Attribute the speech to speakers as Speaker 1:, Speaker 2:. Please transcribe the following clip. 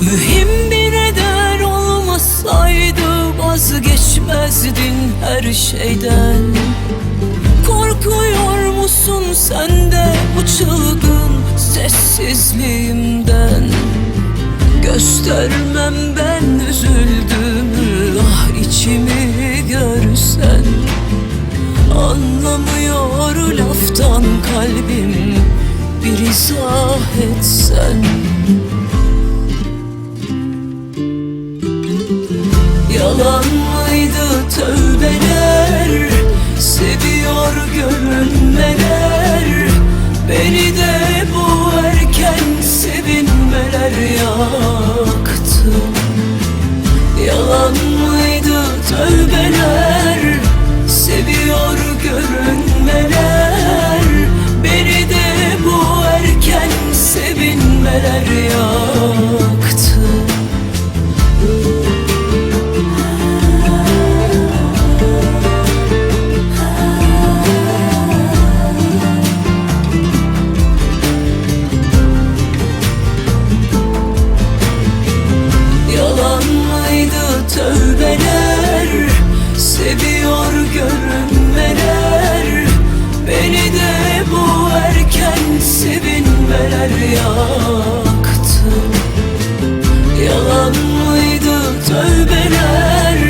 Speaker 1: Mühim bir neden olmasaydı vazgeçmezdin her şeyden. Korkuyor musun sen de bu çılgın sessizliğimden? Göstermem ben üzüldüğümü ah içimi görsen. Anlamıyor laftan kalbim bir izah etsen Yalan mıydı tövbeler? Seviyor görünmeler Beni de bu erken sevinmeler yaktı. Yalan mıydı tövbeler? Seviyor görünmeler. Beni de bu erken sevinmeler yaktı tövbeler Seviyor görünmeler. Beni de bu erken sevinmeler yaktı. Yalan mıydı tövbeler?